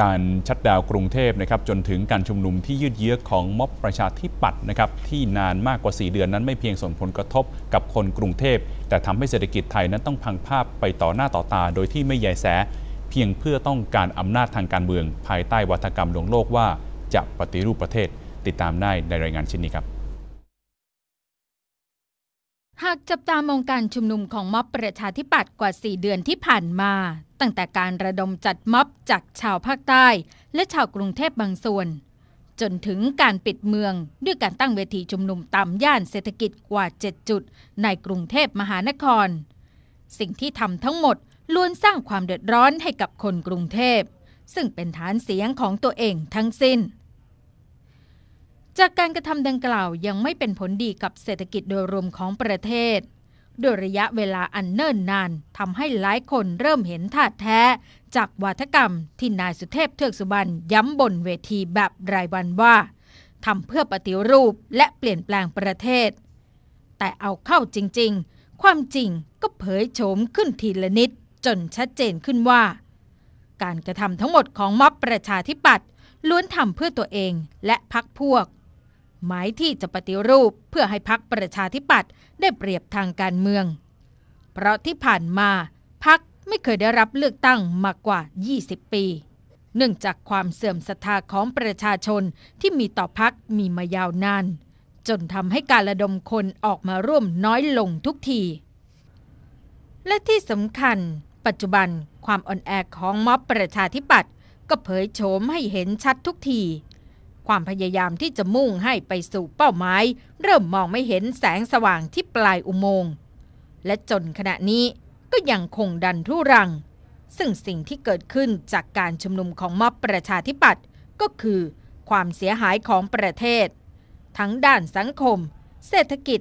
การชัดดาวกรุงเทพนะครับจนถึงการชุมนุมที่ยืดเยื้อของม็อบประชาธิปัตย์นะครับที่นานมากกว่า 4 เดือนนั้นไม่เพียงส่งผลกระทบกับคนกรุงเทพ แต่ทำให้เศรษฐกิจไทยนั้นต้องพังภาพไปต่อหน้าต่อตา โดยที่ไม่ใยแส เพียงเพื่อต้องการอำนาจทางการเมือง ภายใต้วัฒกรรมลวงโลกว่าจะปฏิรูปประเทศ ติดตามได้ในรายงานชิ้นนี้ครับ หากจับตามองการชุมนุมของม็อบประชาธิปัตย์กว่า 4 เดือนที่ผ่านมา ตั้งแต่การระดมจัดม็อบจากชาวภาคใต้ และชาวกรุงเทพบางส่วน จนถึงการปิดเมืองด้วยการตั้งเวทีชุมนุมตามย่านเศรษฐกิจกว่า 7 จุด ในกรุงเทพมหานคร สิ่งที่ทำทั้งหมดล้วนสร้างความเดือดร้อนให้กับคนกรุงเทพ ซึ่งเป็นฐานเสียงของตัวเองทั้งสิ้น จากการกระทำดังกล่าวยังไม่เป็นผลดีกับเศรษฐกิจโดยรวมของประเทศ โดยระยะเวลาอันเนิ่นนานทำให้หลายคนเริ่มเห็นท่าแท้ จากวาทกรรมที่นายสุเทพเทือกสุบรรณย้ำบนเวทีแบบรายวันว่าทำเพื่อปฏิรูปและเปลี่ยนแปลงประเทศ แต่เอาเข้าจริงๆ ความจริงก็เผยโฉมขึ้นทีละนิดจนชัดเจนขึ้นว่า การกระทำทั้งหมดของม็อบประชาธิปัตย์ล้วนทำเพื่อตัวเองและพักพวก หมายที่จะปฏิรูปเพื่อให้พักประชาธิปัตย์ได้เปรียบทางการเมือง เพราะที่ผ่านมาพักไม่เคยได้รับเลือกตั้งมากกว่า 20 ปี เนื่องจากความเสื่อมศรัทธาของประชาชนที่มีต่อพักมีมายาวนาน จนทำให้การระดมคนออกมาร่วมน้อยลงทุกที และที่สำคัญ ปัจจุบันความอ่อนแอของม็อบประชาธิปัตย์ก็เผยโฉมให้เห็นชัดทุกที ความพยายามที่จะมุ่งให้ไปสู่เป้าหมาย เริ่มมองไม่เห็นแสงสว่างที่ปลายอุโมงค์และจนขณะนี้ก็ยังคงดันทุรัง ซึ่งสิ่งที่เกิดขึ้นจากการชุมนุมของม็อบประชาธิปัตย์ก็คือความเสียหายของประเทศ ทั้งด้านสังคม เศรษฐกิจ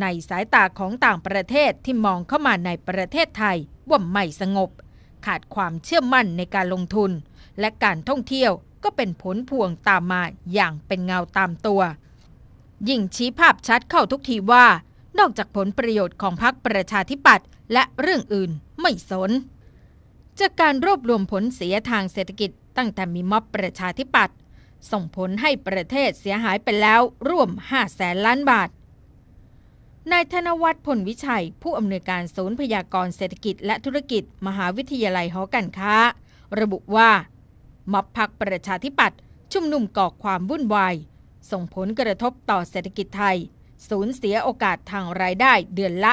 ในสายตาของต่างประเทศที่มองเข้ามาในประเทศไทยว่าไม่สงบ ขาดความเชื่อมั่นในการลงทุน และการท่องเที่ยว ก็เป็นผลพวงตามมาอย่างเป็นเงาตามตัว ยิ่งชี้ภาพชัดเข้าทุกทีว่า นอกจากผลประโยชน์ของพรรคประชาธิปัตย์และเรื่องอื่นไม่สน จากการรวบรวมผลเสียทางเศรษฐกิจตั้งแต่มีม็อบประชาธิปัตย์ส่งผลให้ประเทศเสียหายไปแล้วร่วม 5 แสนล้านบาทนายธนวัฒน์พลวิชัย ผู้อำนวยการศูนย์พยากรเศรษฐกิจและธุรกิจ มหาวิทยาลัยหอการค้า ระบุว่า ม็อบพักประชาธิปัตย์ชุมนุมก่อความวุ่นวาย ส่งผลกระทบต่อเศรษฐกิจไทย สูญเสียโอกาสทางรายได้เดือนละ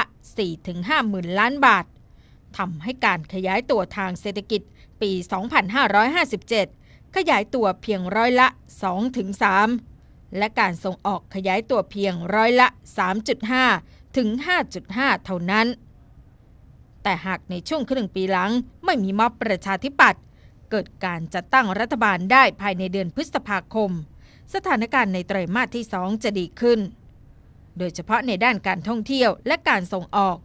4-5หมื่นล้านบาททำให้การขยายตัวทางเศรษฐกิจปี 2557 ขยายตัวเพียงร้อยละ 2-3 และการส่งออกขยายตัวเพียงร้อยละ 3.5 ถึง 5.5 เท่านั้น แต่หากในช่วงครึ่งปีหลังไม่มีม็อบประชาธิปัตย์ เกิดการจัดตั้งรัฐบาลได้ภายในเดือนพฤษภาคม สถานการณ์ในไตรมาสที่ 2 จะดีขึ้น โดยเฉพาะในด้านการท่องเที่ยวและการส่งออก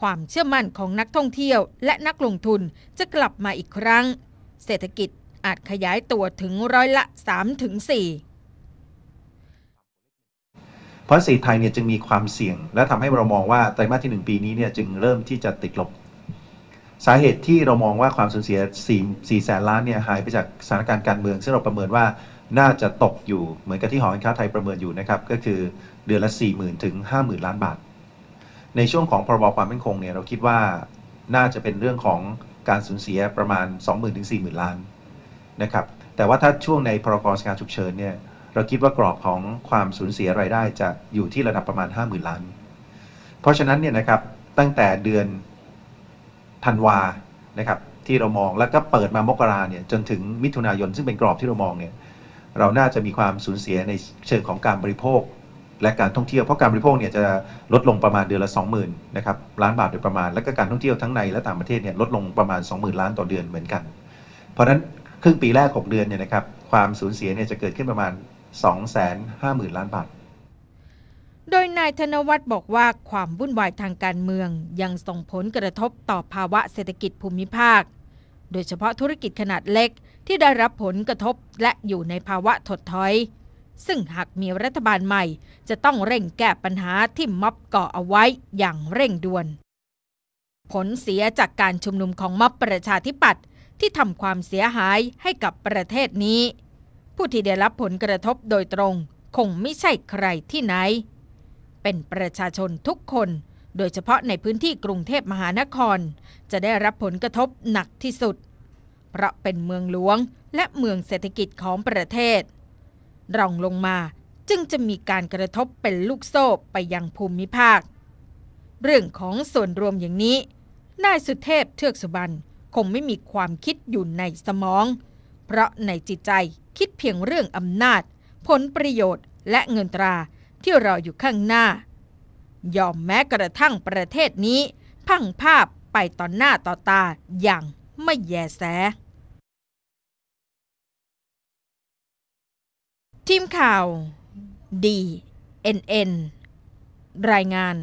ความเชื่อมั่นของนักท่องเที่ยวและนักลงทุนจะกลับมาอีกครั้ง เศรษฐกิจอาจขยายตัวถึงร้อยละ 3-4เพราะเศรษฐไทยเนี่ยจึงมีความเสี่ยง และทำให้เรามองว่าไตรมาสที่ 1 ปีนี้เนี่ยจึงเริ่มที่จะติดลบ สาเหตุที่เรามองว่าความสูญเสีย4 4แสนล้านเนี่ยหายไปจากสถานการณ์การเมือง ซึ่งเราประเมินว่าน่าจะตกอยู่เหมือนกับที่หอการค้าไทยประเมินอยู่นะครับ ก็คือเดือนละ 40,000 ถึง 50,000 ล้านบาท ในช่วงของพรบความมั่นคงเนี่ยเราคิดว่าน่าจะเป็นเรื่องของการสูญเสียประมาณ 20,000 ถึง 40,000 ล้านนะครับแต่ว่าถ้าช่วงในพรกสการฉุกเฉินเนี่ยเราคิดว่ากรอบของความสูญเสียรายได้จะอยู่ที่ระดับประมาณ 50,000 ล้าน เพราะฉะนั้นเนี่ยนะครับตั้งแต่เดือน ธันวานะครับที่เรามองแล้วก็เปิดมามกราเนี่ยจนถึงมิถุนายนซึ่งเป็นกรอบที่เรามองเนี่ยเราน่าจะมีความสูญเสียในเชิงของการบริโภค และการท่องเที่ยวเพราะการบริโภคเนี่ยจะลดลงประมาณเดือนละ 20,000นะครับล้านบาทโดยประมาณ แล้วก็การท่องเที่ยวทั้งในและต่างประเทศเนี่ยลดลงประมาณ 20,000 ล้านต่อเดือนเหมือนกัน เพราะฉะนั้นครึ่งปีแรก 6 เดือนเนี่ยนะครับความสูญเสียเนี่ยจะเกิดขึ้นประมาณ 250,000 ล้านบาท โดยนายธนวัฒน์บอกว่าความวุ่นวายทางการเมือง ยังส่งผลกระทบต่อภาวะเศรษฐกิจภูมิภาค โดยเฉพาะธุรกิจขนาดเล็กที่ได้รับผลกระทบและอยู่ในภาวะถดถอย ซึ่งหากมีรัฐบาลใหม่ จะต้องเร่งแก้ปัญหาที่ม็อบก่อเอาไว้อย่างเร่งด่วน ผลเสียจากการชุมนุมของม็อบประชาธิปัตย์ที่ทำความเสียหายให้กับประเทศนี้ ผู้ที่ได้รับผลกระทบโดยตรง คงไม่ใช่ใครที่ไหน เป็นประชาชนทุกคน โดยเฉพาะในพื้นที่กรุงเทพมหานคร จะได้รับผลกระทบหนักที่สุด เพราะเป็นเมืองหลวงและเมืองเศรษฐกิจของประเทศ รองลงมาจึงจะมีการกระทบเป็นลูกโซ่ไปยังภูมิภาค เรื่องของส่วนรวมอย่างนี้ นายสุเทพเทือกสุบรรณคงไม่มีความคิดอยู่ในสมอง เพราะในจิตใจคิดเพียงเรื่องอำนาจ ผลประโยชน์และเงินตรา ที่รออยู่ข้างหน้า ยอมแม้กระทั่งประเทศนี้ พังภาพไปต่อหน้าต่อตาอย่างไม่แยแส ทีมข่าว D N N รายงาน